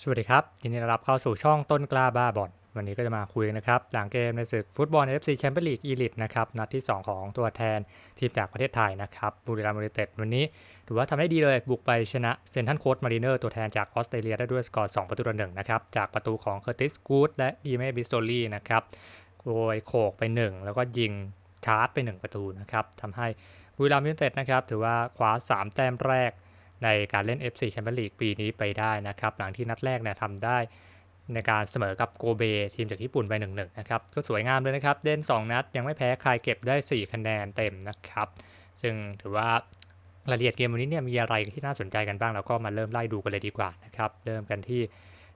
สวัสดีครับ ยินดีต้อนรับเข้าสู่ช่องต้นกล้าบ้าบอลวันนี้ก็จะมาคุยกันนะครับ หลังเกมในศึกฟุตบอล FC แชมเปี้ยนลีกอีลิตนะครับนัดที่ 2 ของตัวแทนทีมจากประเทศไทยนะครับบุรีรัมย์ยูไนเต็ดวันนี้ ถือว่าทำได้ดีเลยบุกไปชนะเซนทันโคสมารีเนอร์ตัวแทนจากออสเตรเลียได้ด้วยสกอร์ 2 ประตูต่อหนึ่งนะครับ จากประตูของเคอร์ติสกูดและอีเมบิสโตลีนะครับโดยโขกไป 1 แล้วก็ยิงชาร์จไป 1 ประตูนะครับทำให้บุรีรัมย์ยูไนเต็ดนะครับถือว่าคว้า 3 แต้มแรก ในการเล่น FC แชมเปี้ยนลีกปีนี้ไปได้นะครับ หลังที่นัดแรกเนี่ยทำได้ในการเสมอกับโกเบทีมจากญี่ปุ่นไป1-1นะครับ ก็สวยงามเลยนะครับ เล่น 2 นัดยังไม่แพ้ใครเก็บได้ 4 คะแนนเต็มนะครับ ซึ่งถือว่ารายละเอียดเกมวันนี้เนี่ยมีอะไรที่น่าสนใจกันบ้างเราก็มาเริ่มไล่ดูกันเลยดีกว่านะครับ เริ่มกันที่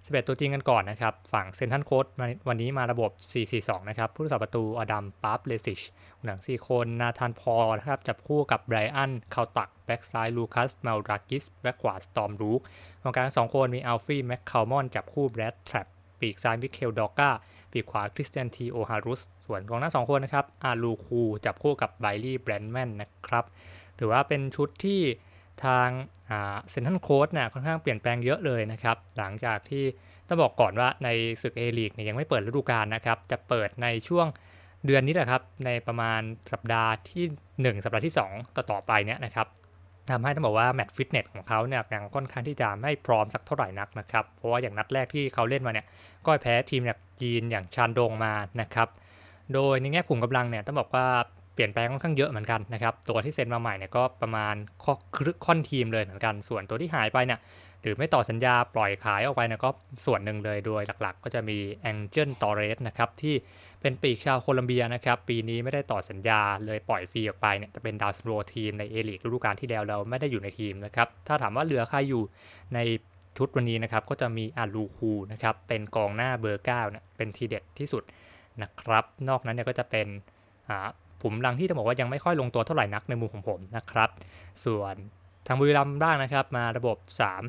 11 ตัวจริงกันก่อนนะครับ ฝั่งเซนทันโค้ดวันนี้มาระบบ 4-4-2 นะครับ ผู้รักษาประตูอดัมปาร์ฟเลซิชหนัง 4 คนนาธานพอนะครับจับคู่กับไบรอันคาวตัก แบ็กซ้ายลูคัสเมลรากิส แบ็กขวาสตอมรูกตรงกลาง2คนมีอัลฟี่แม็กคาลมอน จับคู่แบรดแทรปปีกซ้ายมิเคลดอกาปีกขวาคริสเตียนทีโอฮารุส ส่วนกองหน้า 2 คนนะครับอาลูคูจับคู่กับไบลี่แบรนแมนนะครับถือว่าเป็นชุดที่ ทางเซนทันโค้ดเนี่ยค่อนข้างเปลี่ยนแปลงเยอะเลยนะครับ หลังจากที่ต้องบอกก่อนว่าในศึกเอลีกเนี่ยยังไม่เปิดฤดูกาลนะครับ จะเปิดในช่วงเดือนนี้แหละครับ ในประมาณสัปดาห์ที่ 1 สัปดาห์ที่ 2 ต่อต่อไปเนี่ยนะครับทำให้ต้องบอกว่าแมตช์ฟิตเนสของเขาเนี่ยยังค่อนข้างที่จะไม่พร้อมสักเท่าไหร่นักนะครับ เพราะว่าอย่างนัดแรกที่เขาเล่นมาเนี่ยก็แพ้ทีมจากจีนอย่างชานดงมานะครับ โดยในแง่ขุมกำลังเนี่ยต้องบอกว่า ปลี่ยนแปลงค่อนข้างเยอะเหมือนกันนะครับ ตัวที่เซ็นมาใหม่เนี่ยก็ประมาณค่อนทีมเลยเหมือนกัน ส่วนตัวที่หายไปเนี่ยหรือไม่ต่อสัญญาปล่อยขายออกไปนะก็ส่วนหนึ่งเลยโดยหลักๆ ก็จะมีแองเจิลตอเรสนะครับที่เป็นปีกชาวโคลัมเบียนะครับ ปีนี้ไม่ได้ต่อสัญญาเลยปล่อยฟรีออกไปเนี่ยจะเป็นดาวซันโรทีมในเอลิกฤดูกาลที่แล้วเราไม่ได้อยู่ในทีมนะครับ ถ้าถามว่าเหลือใครอยู่ในชุดวันนี้นะครับก็จะมีอาลูคูนะครับเป็นกองหน้าเบอร์เก้าเนี่ยเป็นทีเด็ดที่สุดนะครับ นอกนั้นเนี่ยก็จะเป็น ผมลังที่จะบอกว่ายังไม่ค่อยลงตัวเท่าไหร่นักในมุมของผมนะครับ ส่วนทางบุรีรัมย์บ้างนะครับ มาระบบ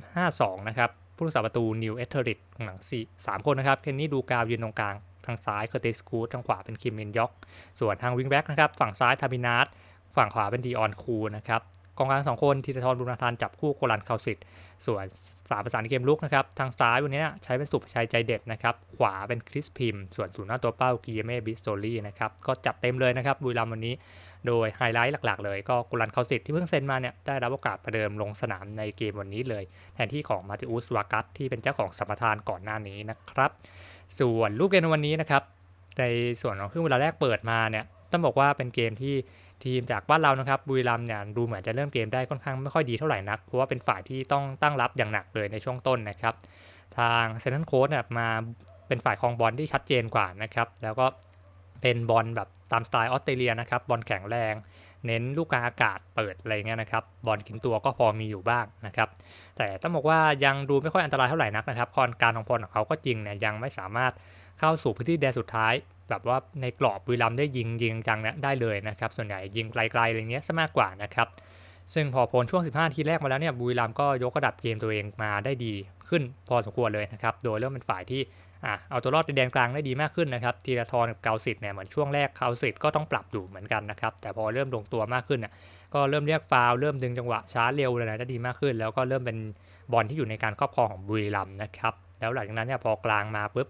3-5-2 นะครับผู้รักษาประตูนิวเอเทอริตหลังสี่สามคนนะครับเคนนี่ดูกาวยืนตรงกลางทางซ้ายเคอร์ติสกูดทางขวาเป็นคิมมินยอก ส่วนทางวิงแบ็กนะครับ ฝั่งซ้ายทาบินาร์ฝั่งขวาเป็นดีออนคูนะครับ กองกลางสองคนทีทรบุญนาธานจับคู่โกลันคาสิตส่วนสามประสานเกมลุกนะครับ ทางซ้ายวันนี้ใช้เป็นสุภชัยใจเด็ดนะครับ ขวาเป็นคริสพิมส่วนศูนย์หน้าตัวเป้ากีเมบิสโซลี่นะครับ ก็จัดเต็มเลยนะครับ บุรีรัมวันนี้ โดยไฮไลท์หลักๆ เลยก็กุลันคาสิตที่เพิ่งเซ็นมาเนี่ยได้รับโอกาสประเดิมลงสนามในเกมวันนี้เลย แทนที่ของมาติอุสวากัสที่เป็นเจ้าของสัมปทานก่อนหน้านี้นะครับ ส่วนรูปเกมในวันนี้นะครับในส่วนของครึ่งเวลาแรกเปิดมาเนี่ยต้องบอกว่าเป็นเกมที่ ทีมจากบ้านเรานะครับบุรีรัมเนี่ยดูเหมือนจะเริ่มเกมได้ค่อนข้างไม่ค่อยดีเท่าไหร่นัก เพราะว่าเป็นฝ่ายที่ต้องตั้งรับอย่างหนักเลยในช่วงต้นนะครับ ทางเซนต์โค้ดเนี่ยมาเป็นฝ่ายคลองบอลที่ชัดเจนกว่านะครับ แล้วก็เป็นบอลแบบตามสไตล์ออสเตรเลียนะครับบอลแข็งแรง เน้นลูกกาอากาศเปิดอะไรเงี้ยนะครับบอลกินตัวก็พอมีอยู่บ้างนะครับ แต่ต้องบอกว่ายังดูไม่ค่อยอันตรายเท่าไหร่นักนะครับคอนการของพลของเขาก็จริงเนี่ยยังไม่สามารถเข้าสู่พื้นที่แดนสุดท้าย แบบว่าในกรอบบุรีรัมได้ยิงยิงจังเนี่ยได้เลยนะครับส่วนใหญ่ยิงไกลๆอะไรเงี้ยซะมากกว่านะครับซึ่งพอพ้นช่วง 15 ทีแรกมาแล้วเนี่ยบุรีรัมก็ยกระดับเกมตัวเองมาได้ดีขึ้นพอสมควรเลยนะครับโดยเริ่มเป็นฝ่ายที่อะเอาตัวรอดในแดนกลางได้ดีมากขึ้นนะครับทีละทอนกับเกาสิทธิ์เนี่ยเหมือนช่วงแรกเกาสิทธิ์ก็ต้องปรับดูเหมือนกันนะครับแต่พอเริ่มลงตัวมากขึ้นเนี่ยก็เริ่มเรียกฟาวเริ่มดึงจังหวะช้าเร็วเลยนะได้ดีมากขึ้น แล้วก็เริ่มเป็นบอลที่อยู่ในการครอบครองของบุรีรัมนะครับแล้วหลังจากนั้นเนี่ยพอกลางมาปุ๊บ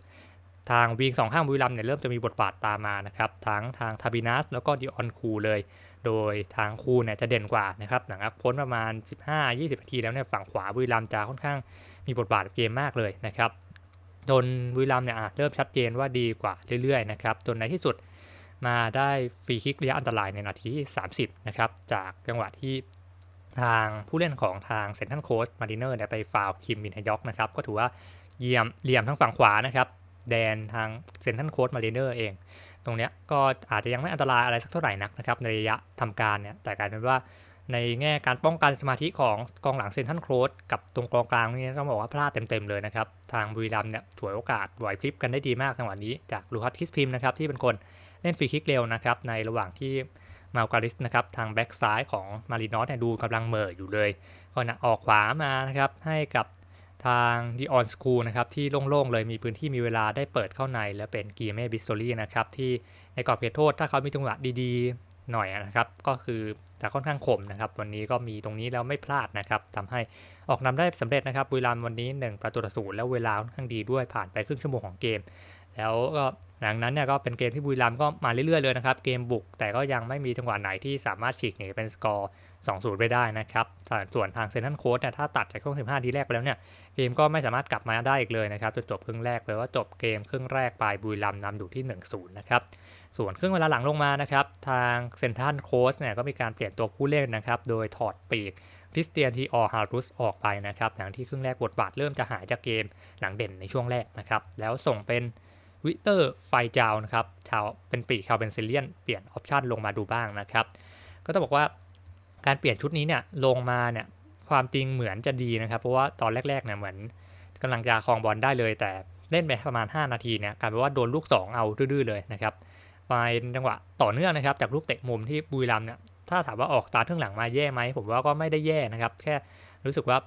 ทางวิงสองข้างบุรีรัมเนี่ยเริ่มจะมีบทบาทตามมานะครับทั้งทางทาบินัสแล้วก็ดิออนคูเลย โดยทางคูเนี่ยจะเด่นกว่านะครับหลังพ้นประมาณ 15-20นาทีแล้วเนี่ยฝั่งขวาบุรีรัมจะค่อนข้างมีบทบาทเกมมากเลยนะครับจนบุรีรัมเนี่ยเริ่มชัดเจนว่าดีกว่าเรื่อยๆนะครับจนในที่สุดมาได้ฟรีคิกระยะอันตรายในนาทีที่ 30 นะครับจากจังหวะที่ทางผู้เล่นของทางเซนทันโคสมาริเนอร์เนี่ยไปฟาวคิมมินฮยอกนะครับก็ถือว่าเยี่ยมเหลี่ยมทั้งฝั่งขวานะครับ แดนทางเซนทันโค้ดมารีเนอร์เอง ตรงเนี้ยก็อาจจะยังไม่อันตรายอะไรสักเท่าไหร่นักนะครับในระยะทำการเนี่ยแต่กลายเป็นว่าในแง่การป้องกันสมาธิของกองหลังเซนทันโค้ดกับตรงกองกลางนี่ต้องบอกว่าพลาดเต็มๆเลยนะครับ ทางบุรีรัมเนี่ยถวยโอกาสไหวพริบกันได้ดีมากจังหวะนี้จากลูคัสคิสพิมนะครับที่เป็นคนเล่นฟรีคิกเร็วนะครับในระหว่างที่มาลการิสนะครับทางแบ็กซ้ายของมารีนอสเนี่ยดูกำลังเหม่ออยู่เลยก็นะออกขวามานะครับให้กับ ทาง Dion School นะครับที่โล่งๆเลยมีพื้นที่มีเวลาได้เปิดเข้าใน แล้วเป็นกีเม่บิสโตรี่นะครับที่ในกรอบเขตโทษถ้าเขามีจังหวะดีๆหน่อยนะครับ ก็คือแต่ค่อนข้างขมนะครับวันนี้ก็มีตรงนี้แล้วไม่พลาดนะครับทำให้ออกนำได้สำเร็จนะครับบุรีรัมย์วันนี้ 1 ประตูต่อศูนย์แล้วเวลาค่อนข้างดีด้วยผ่านไปครึ่งชั่วโมงของเกม แล้วก็หลังนั้นเนี่ยก็เป็นเกมที่บุรีรัมย์ก็มาเรื่อยๆเลยนะครับ เกมบุกแต่ก็ยังไม่มีจังหวะไหนที่สามารถฉีกหนีเป็นสกอร์ 2-0 ไปได้นะครับ ส่วนทางเซนทรัลโค้ดเนี่ยถ้าตัดจากช่วง 15 ทีแรกไปแล้วเนี่ยเกมก็ไม่สามารถกลับมาได้อีกเลยนะครับจนจบครึ่งแรกแปลว่าจบเกมครึ่งแรกไปบุรีรัมย์นำอยู่ที่ 1-0 นะครับส่วนครึ่งเวลาหลังลงมานะครับทางเซนทรัลโค้ชเนี่ยก็มีการเปลี่ยนตัวผู้เล่นนะครับโดยถอดปีกคริสเตียนทีออฮารุสออกไปนะครับหลังที่ครึ่งแรกบทบาทเริ่มจะหายจากเกมหลังเด่นในช่วงแรกนะครับแล้วส่งเป็น วิเตอร์ไฟจาวนะครับชาวเป็นปีชาวเบนซิเลียนเปลี่ยนออปชันลงมาดูบ้างนะครับ ก็ต้องบอกว่าการเปลี่ยนชุดนี้เนี่ยลงมาเนี่ยความจริงเหมือนจะดีนะครับ เพราะว่าตอนแรกๆเนี่ยเหมือนกำลังจะครองบอลได้เลย แต่เล่นไปประมาณ 5 นาทีเนี่ยกลายเป็นว่าโดนลูก 2 เอาดื้อๆเลยนะครับไปจังหวะต่อเนื่องนะครับ จากลูกเตะมุมที่บุรีรัมเนี่ยถ้าถามว่าออกสตาร์ทครึ่งหลังมาแย่ไหมผมว่าก็ไม่ได้แย่นะครับ แค่รู้สึกว่า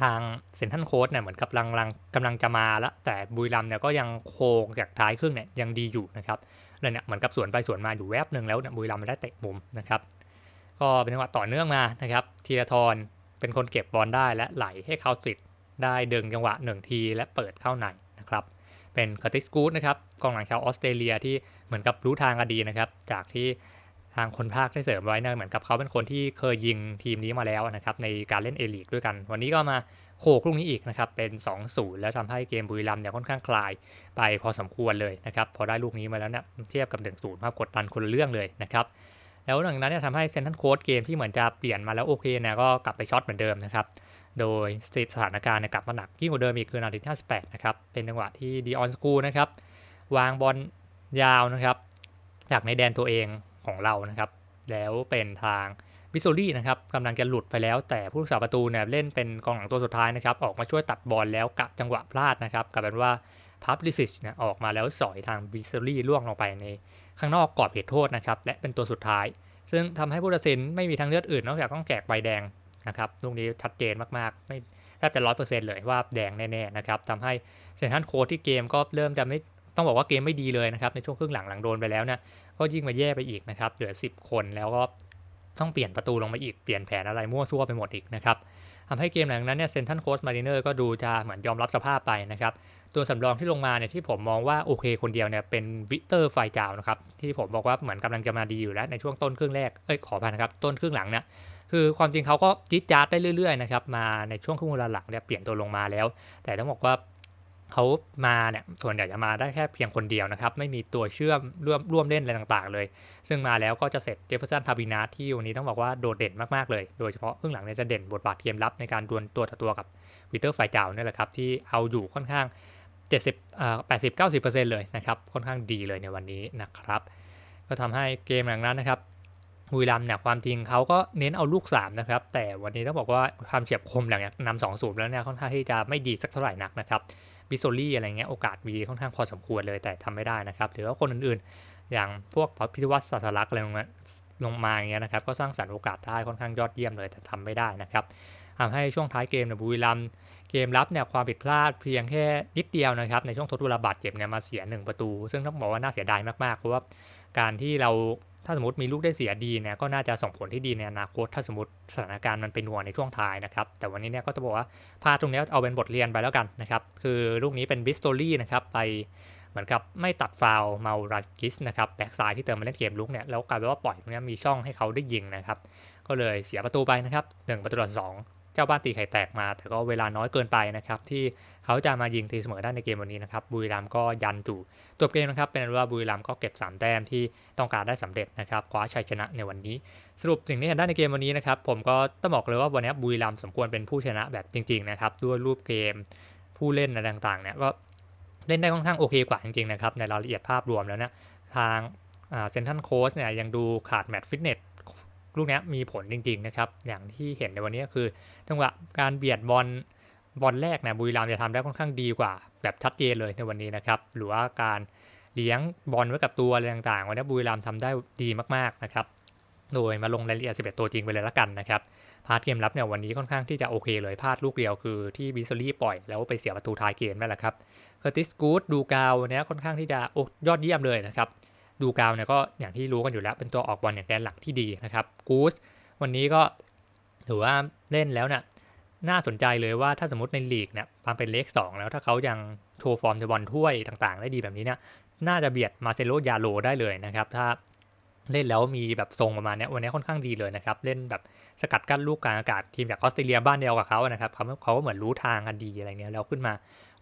ทางเซนทันโค้ดเนี่ยเหมือนกับกำลังกำลังจะมาแล้ว แต่บุรีรัมเนี่ยก็ยังโค้งจากท้ายครึ่งเนี่ยยังดีอยู่นะครับเลยเนี่ยเหมือนกับสวนไปสวนมาอยู่แวบหนึ่งแล้วเนี่ยบุรีรัมย์ไม่ได้เตะมุมนะครับ ก็เป็นจังหวะต่อเนื่องมานะครับธีรทรเป็นคนเก็บบอลได้และไหลให้เขาติดได้ดึงจังหวะหนึ่งทีและเปิดเข้าในนะครับเป็นคาติสกูดนะครับกองหลังชาวออสเตรเลียที่เหมือนกับรู้ทางกันดีนะครับจากที่ ทางคนภาคได้เสริมไว้นะเหมือนกับเขาเป็นคนที่เคยยิงทีมนี้มาแล้วนะครับในการเล่นเอลีกด้วยกัน วันนี้ก็มาโขกลูกนี้อีกนะครับเป็น 2-0 แล้วทำให้เกมบุรีรัมย์เนี่ยค่อนข้างคลายไปพอสมควรเลยนะครับพอได้ลูกนี้มาแล้วเนี่ยเทียบกับ 1-0ภาพกดดันคนเรื่องเลยนะครับแล้วหลังนั้นเนี่ยทำให้เซนทันโค้ดเกมที่เหมือนจะเปลี่ยนมาแล้วโอเคเนี่ยก็กลับไปช็อตเหมือนเดิมนะครับโดยสถานการณ์กลับมาหนักยิ่งกว่าเดิมอีกคือนาทีที่58นะครับเป็นจังหวะที่ดีออนสกูนะครับวางบอลยาวนะครับจากในแดนตัวเอง ของเรานะครับ แล้วเป็นทางวิโซลี่นะครับกำลังจะหลุดไปแล้ว แต่ผู้รักษาประตูเนี่ยเล่นเป็นกองหลังตัวสุดท้ายนะครับ ออกมาช่วยตัดบอลแล้วกะจังหวะพลาดนะครับกลายเป็นว่าพับลิซิชเนี่ยออกมาแล้วสอยทางวิโซลี่ล่วงลงไปใน ข้างนอกกรอบเขตโทษนะครับ และเป็นตัวสุดท้าย ซึ่งทำให้ผู้ตัดสินไม่มีทางเลือกอื่นนอกจากต้องแจกใบแดงนะครับลูกนี้ชัดเจนมากๆ ไม่แทบจะร้อยเปอร์เซ็นต์เลยว่าแดงแน่ๆนะครับทำให้เซนทันโค้ดที่เกมก็เริ่มจะไม่ ต้องบอกว่าเกมไม่ดีเลยนะครับในช่วงครึ่งหลังหลังโดนไปแล้วเนี่ยก็ยิ่งมาแย่ไปอีกนะครับเหลือ 10 คนแล้วก็ต้องเปลี่ยนประตูลงมาอีกเปลี่ยนแผนอะไรมั่วซั่วไปหมดอีกนะครับทำให้เกมหลังนั้นเนี่ยเซนทันโค้ชมาริเนอร์ก็ดูจะเหมือนยอมรับสภาพไปนะครับตัวสำรองที่ลงมาเนี่ยที่ผมมองว่าโอเคคนเดียวเนี่ยเป็นวิเตอร์ไฟจาวนะครับที่ผมบอกว่าเหมือนกำลังจะมาดีอยู่แล้วในช่วงต้นครึ่งแรกเอ้ยขอพานะครับต้นครึ่งหลังเนี่ยคือความจริงเขาก็จิ๊ดจ๊าดได้เรื่อยๆนะครับมาในช่วงครึ่งเวลาหลังเนี่ยเปลี่ยนตัวลงมาแล้ว แต่ต้องบอกว่า เขามาเนี่ยส่วนใหญ่จะมาได้แค่เพียงคนเดียวนะครับ ไม่มีตัวเชื่อมร่วมร่วมเล่นอะไรต่างๆ เลย ซึ่งมาแล้วก็จะเสร็จเจฟเฟอร์สันทาบินาที่วันนี้ต้องบอกว่าโดดเด่นมากๆเลย โดยเฉพาะครึ่งหลังเนี่ยจะเด่นบทบาทเกมรับในการดวลตัวต่อตัวกับวิเตอร์ไฟเก่าเนี่ยแหละครับที่เอาอยู่ค่อนข้าง 70อ่า80 90 เลยนะครับค่อนข้างดีเลยในวันนี้นะครับ ก็ทำให้เกมอย่างนั้นนะครับบุรีรัมเนี่ยความจริงเขาก็เน้นเอาลูก3นะครับแต่วันนี้ต้องบอกว่าความเฉียบคมหลังจากนำสองศูนย์แล้วเนี่ยค่อนข้างที่จะไม่ดีสักเท่าไหร่นักนะครับวิโซลี่อะไรเงี้ยโอกาสมีค่อนข้างพอสมควรเลยแต่ทำไม่ได้นะครับหรือว่าคนอื่นๆ อย่างพวกพิทวัฒน์สัตลักษณ์อะไรลงมาลงมาอย่างเงี้ยนะครับก็สร้างสรรค์โอกาสได้ค่อนข้างยอดเยี่ยมเลยแต่ทำไม่ได้นะครับทำให้ช่วงท้ายเกมเนี่ยบุรีรัมเกมรับเนี่ยความผิดพลาดเพียงแค่นิดเดียวนะครับในช่วงทดเวลาบาดเจ็บเนี่ยมาเสีย 1 ประตู ซึ่งต้องบอกว่าน่าเสียดายมากๆเพราะว่าการที่เรา ถ้าสมมติมีลูกได้เสียดีเนี่ยก็น่าจะส่งผลที่ดีในอนาคต ถ้าสมมติสถานการณ์มันเป็นนัวในช่วงท้ายนะครับ แต่วันนี้เนี่ยก็จะบอกว่าพาตรงนี้เอาเป็นบทเรียนไปแล้วกันนะครับ คือลูกนี้เป็นบิสโตลี่นะครับไปเหมือนกับไม่ตัดฟาวเมารากิสนะครับแบ็กซ้ายที่เติมมาเล่นเกมลุกเนี่ยแล้วกลายเป็นว่าปล่อยตรงนี้มีช่องให้เขาได้ยิงนะครับ ก็เลยเสียประตูไปนะครับหนึ่งประตูต่อสอง เจ้าบ้านตีไข่แตกมา แต่ก็เวลาน้อยเกินไปนะครับ ที่เขาจะมายิงตีเสมอได้ในเกมวันนี้นะครับบุรีรัมย์ก็ยันจู่จบเกมนะครับ เป็นว่าบุรีรัมย์ก็เก็บ 3 แต้มที่ต้องการได้สำเร็จนะครับคว้าชัยชนะในวันนี้ สรุปสิ่งที่เห็นได้ในเกมวันนี้นะครับ ผมก็ต้องบอกเลยว่าวันนี้บุรีรัมย์สมควรเป็นผู้ชนะแบบจริง ๆ นะครับ ด้วยรูปเกมผู้เล่นอะไรต่างๆเนี่ยก็เล่นได้ค่อนข้างโอเคกว่าจริงๆนะครับในรายละเอียดภาพรวมแล้วเนี่ยทางเซนทันโค้ชเนี่ยยังดูขาดแมตช์ฟิตเนส ลูกนี้มีผลจริง ๆ นะครับ อย่างที่เห็นในวันนี้คือจังหวะการเบียดบอลบอลแรกนี่ยบุรีรัมย์จะทำได้ค่อนข้างดีกว่า แบบชัดเจนเลยในวันนี้นะครับ หรือว่าการเลี้ยงบอลไว้กับตัวอะไรต่างๆ วันนี้บุรีรัมย์ทำได้ดีมากๆนะครับ โดยมาลงรายละเอียด 11 ตัวจริงไปเลยละกันนะครับ พาร์ทเกมรับเนี่ยวันนี้ค่อนข้างที่จะโอเคเลยพลาดลูกเดียวคือที่บิสซลี่ปล่อยแล้วไปเสียประตูท้ายเกมนั่นแหละครับเคอร์ติสกูดดูกาววันนี้ค่อนข้างที่จะยอดเยี่ยมเลยนะครับ ดูกาวเนี่ยก็อย่างที่รู้กันอยู่แล้วเป็นตัวออกบอลอย่างแดนหลักที่ดีนะครับกูสวันนี้ก็ถือว่าเล่นแล้วเนี่ยน่าสนใจเลยว่าถ้าสมมติในลีกเนี่ยความเป็นเลข2แล้วถ้าเขายังโชว์ฟอร์มในบอลถ้วยต่างๆ ได้ดีแบบนี้เนี่ยน่าจะเบียดมาเซโลยาโลได้เลยนะครับ ถ้า เล่นแล้วมีแบบทรงประมาณนี้วันนี้ค่อนข้างดีเลยนะครับ เล่นแบบสกัดกั้นลูกกลางอากาศทีมจากออสเตรเลียบ้านเดียวกับเขานะครับเขาเขาก็เหมือนรู้ทางกันดีอะไรเงี้ยแล้วขึ้นมา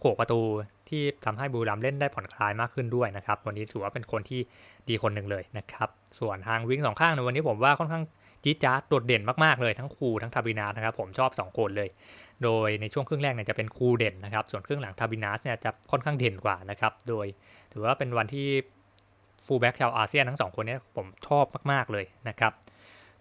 โขกประตูที่ทำให้บูรัมเล่นได้ผ่อนคลายมากขึ้นด้วยนะครับ วันนี้ถือว่าเป็นคนที่ดีคนหนึ่งเลยนะครับ ส่วนทางวิ่งสองข้างในวันนี้ผมว่าค่อนข้างจี๊ดจ๊าดโดดเด่นมากๆเลยทั้งคูทั้งทาบินาสนะครับผมชอบ 2 คนเลย โดยในช่วงครึ่งแรกเนี่ยจะเป็นคูเด่นนะครับส่วนครึ่งหลังทาบินาสเนี่ยจะค่อนข้างเด่นกว่านะครับโดยถือว่าเป็นวันที่ ฟูลแบ็กชาวอาเซียนทั้งสองคนนี้ผมชอบมาก ๆ เลยนะครับ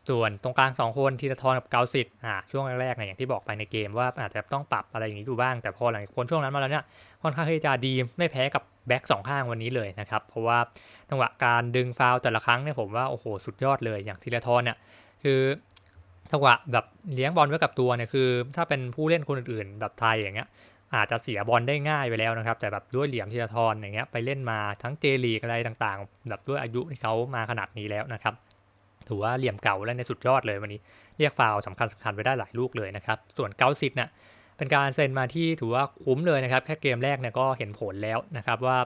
ส่วนตรงกลาง 2 คนทีละทอนกับเกาสิทธ์อ่าช่วงแรกๆเนี่ยอย่างที่บอกไปในเกมว่าอาจจะต้องปรับอะไรอย่างนี้ดูบ้าง แต่พอหลังคนช่วงนั้นมาแล้วเนี่ยค่อนข้างที่จะดีไม่แพ้กับแบ็กสองข้างวันนี้เลยนะครับ เพราะว่าจังหวะการดึงฟาวแต่ละครั้งเนี่ยผมว่าโอ้โหสุดยอดเลยอย่างทีละทอนเนี่ยคือจังหวะแบบเลี้ยงบอลไว้กับตัวเนี่ยคือ ถ้าเป็นผู้เล่นคนอื่นๆแบบไทยอย่างเงี้ย อาจจะเสียบอลได้ง่ายไปแล้วนะครับ แต่แบบด้วยเหลี่ยมทีละทอนอย่างเงี้ยไปเล่นมาทั้งเจลีกอะไรต่างๆ แบบด้วยอายุที่เขามาขนาดนี้แล้วนะครับถือว่าเหลี่ยมเก่าและในสุดยอดเลยวันนี้ เรียกฟาวสำคัญสำคัญไปได้หลายลูกเลยนะครับ ส่วนเกาสิบเนี่ยเป็นการเซ็นมาที่ถือว่าคุ้มเลยนะครับ แค่เกมแรกเนี่ยก็เห็นผลแล้วนะครับว่า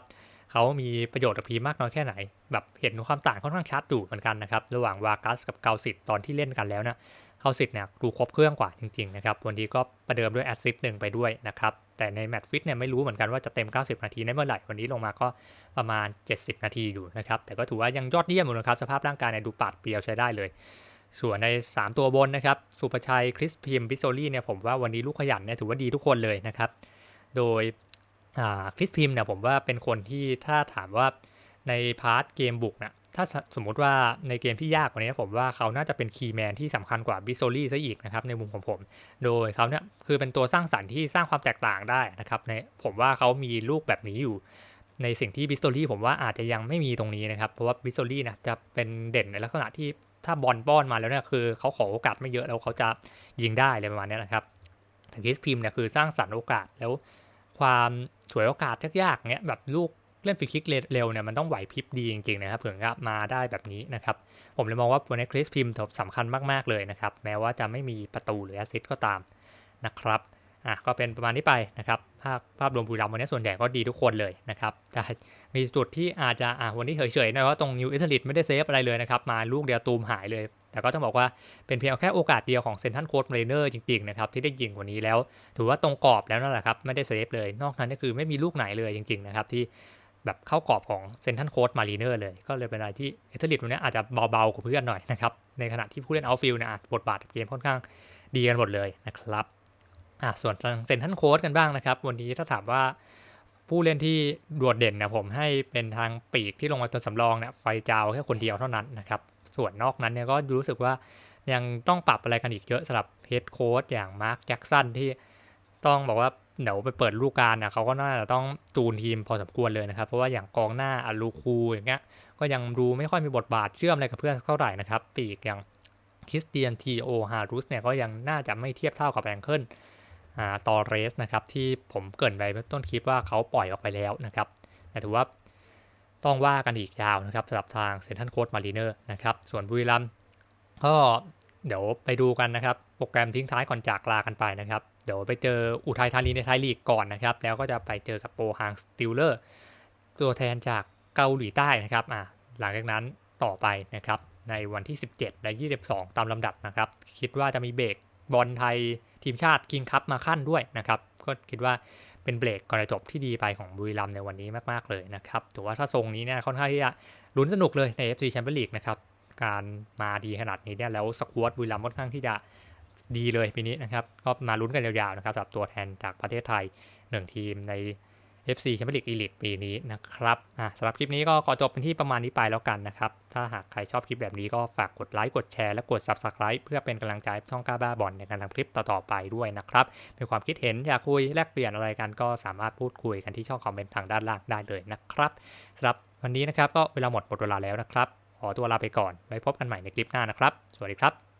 เขามีประโยชน์กับพีมากน้อยแค่ไหน แบบเห็นความต่างค่อนข้างชัดอยู่เหมือนกันนะครับระหว่างวากัสกับเกาสิตตอนที่เล่นกันแล้วนี่ยเกาสิตเนี่ยดูครบเครื่องกว่าจริงๆนะครับวันนี้ก็ประเดิมด้วยแอสซิสต์หนึ่งไปด้วยนะครับแต่ในแมตช์ฟิตเนี่ยไม่รู้เหมือนกันว่าจะเต็ม 90 นาทีได้เมื่อไหร่ วันนี้ลงมาก็ประมาณ 70 นาทีอยู่นะครับ แต่ก็ถือว่ายังยอดเยี่ยมอยู่นะครับ สภาพร่างกายเนี่ยดูปาดเปรียวใช้ได้เลย ส่วนใน 3 ตัวบนนะครับ สุประชัย คริสพิมบิโซลี่เนี่ยผมว่าวันนี้ลูกขยันเนี่ยถือว่าดีทุกคนเลยนะครับ โดยคริสพิมเนี่ยผมว่าเป็นคนที่ถ้าถามว่าในพาร์ทเกมบุกนะ ถ้าสมมติว่าในเกมที่ยากกว่านี้ผมว่าเขาน่าจะเป็นคีย์แมนที่สำคัญกว่าบิโซลี่ซะอีกนะครับในมุมของผม โดยเขาเนี่ยคือเป็นตัวสร้างสรรค์ที่สร้างความแตกต่างได้นะครับในผมว่าเขามีลูกแบบนี้อยู่ ในสิ่งที่บิสโตลี่ผมว่าอาจจะยังไม่มีตรงนี้นะครับ เพราะว่าบิสโตลี่นะจะเป็นเด่นในลักษณะที่ถ้าบอลป้อนมาแล้วเนี่ยคือเขาขอโอกาสไม่เยอะแล้วเขาจะยิงได้เลยประมาณนี้นะครับแต่คริสพิมเนี่ยคือสร้างสรรค์โอกาสแล้ว ความสวยโอกาสยากๆเนี้ยแบบลูก เล่นฟรีคิกเร็วเนี่ยมันต้องไหวพริบดีจริงๆนะครับเผื่อมาได้แบบนี้นะครับ ผมเลยมองว่าตัวนี้คริสพิมสำคัญมากๆเลยนะครับ แม้ว่าจะไม่มีประตูหรือแอซิสก็ตามนะครับอะก็เป็นประมาณนี้ไปนะครับ ภาพภาพรวมบุรีรัมย์วันนี้ส่วนใหญ่ก็ดีทุกคนเลยนะครับแต่มีจุดที่อาจจะอะวันนี้เฉยๆนะว่าตรงนิวอิตาลีไม่ได้เซฟอะไรเลยนะครับ มาลูกเดียวตูมหายเลย แต่ก็ต้องบอกว่าเป็นเพียงแค่โอกาสเดียวของเซนทันโคดเมเนอร์จริงๆนะครับที่ได้ยิงกว่านี้แล้ว ถือว่าตรงกรอบแล้วนั่นแหละครับไม่ได้เซฟเลย นอกนั้นก็คือไม่มีลูกไหนเลยจริง ๆนะครับที่ แบบเข้ากรอบของเซนทันโคดมารีเนอร์เลย ก็เลยเป็นอะไรที่เอเทอร์ลิตวันนี้อาจจะเบาๆกว่าเพื่อนหน่อยนะครับ ในขณะที่ผู้เล่นเอาฟิลเนี่ยบทบาทเกมค่อนข้างดีกันหมดเลยนะครับอะส่วนทางเซนทันโคดกันบ้างนะครับ วันนี้ถ้าถามว่าผู้เล่นที่โดดเด่นนะผมให้เป็นทางปีกที่ลงมาตัวสำรองเนี่ยไฟจาวแค่คนเดียวเท่านั้นนะครับ ส่วนนอกนั้นเนี่ยก็รู้สึกว่ายังต้องปรับอะไรกันอีกเยอะสำหรับเฮดโค้ดอย่างมาร์คแจ็กสันที่ต้องบอกว่า เดี๋ยวไปเปิดลูกการนะเขาก็น่าจะต้องจูนทีมพอสมควรเลยนะครับ เพราะว่าอย่างกองหน้าอารูคูอย่างเงี้ยก็ยังดูไม่ค่อยมีบทบาทเชื่อมอะไรกับเพื่อนเท่าไหร่นะครับ ปีกอย่างคริสเตียนทีโอฮารุสเนี่ยก็ยังน่าจะไม่เทียบเท่ากับแองเกิลอ่าตอเรสนะครับที่ผมเกินไปเมื่อต้นคลิปว่าเขาปล่อยออกไปแล้วนะครับแต่ถือว่าต้องว่ากันอีกยาวนะครับสำหรับทางเซนทันโคดมารีเนอร์นะครับส่วนบุรีรัมก็เดี๋ยวไปดูกันนะครับ โปรแกรมทิ้งท้ายก่อนจากลากันไปนะครับ เดี๋ยวไปเจออุทัยธานีในไทยลีกก่อนนะครับ แล้วก็จะไปเจอกับโปฮางสติลเลอร์ตัวแทนจากเกาหลีใต้นะครับอ่าหลังจากนั้นต่อไปนะครับในวันที่ 17 และ 22 ตามลำดับนะครับ คิดว่าจะมีเบรกบอลไทยทีมชาติคิงคัพมาขั้นด้วยนะครับ ก็คิดว่าเป็นเบรกก่อนจบที่ดีไปของบุรีรัมในวันนี้มากๆเลยนะครับถือว่าถ้าทรงนี้เนี่ยค่อนข้างที่จะลุ้นสนุกเลยใน FC Champions League นะครับ การมาดีขนาดนี้เนี่ยแล้วสควอตบุรีรัมค่อนข้างที่จะ ดีเลยปีนี้นะครับก็มาลุ้นกันยาวๆนะครับสำหรับตัวแทนจากประเทศไทย 1 ทีมใน FC แชมเปี้ยนลีกอีลิทปีนี้นะครับอะสำหรับคลิปนี้ก็ขอจบเป็นที่ประมาณนี้ไปแล้วกันนะครับ ถ้าหากใครชอบคลิปแบบนี้ก็ฝากกดไลค์กดแชร์และกด Subscribe เพื่อเป็นกำลังใจช่องก้าบ้าบอลในการทำคลิปต่อๆไปด้วยนะครับมีความคิดเห็นอยากคุยแลกเปลี่ยนอะไรกันก็สามารถพูดคุยกันที่ช่องคอมเมนต์ทางด้านล่างได้เลยนะครับสำหรับวันนี้นะครับก็เวลาหมดหมดเวลาแล้วนะครับ ขอตัวลาไปก่อนไว้พบกันใหม่ในคลิปหน้านะครับ สวัสดีครับ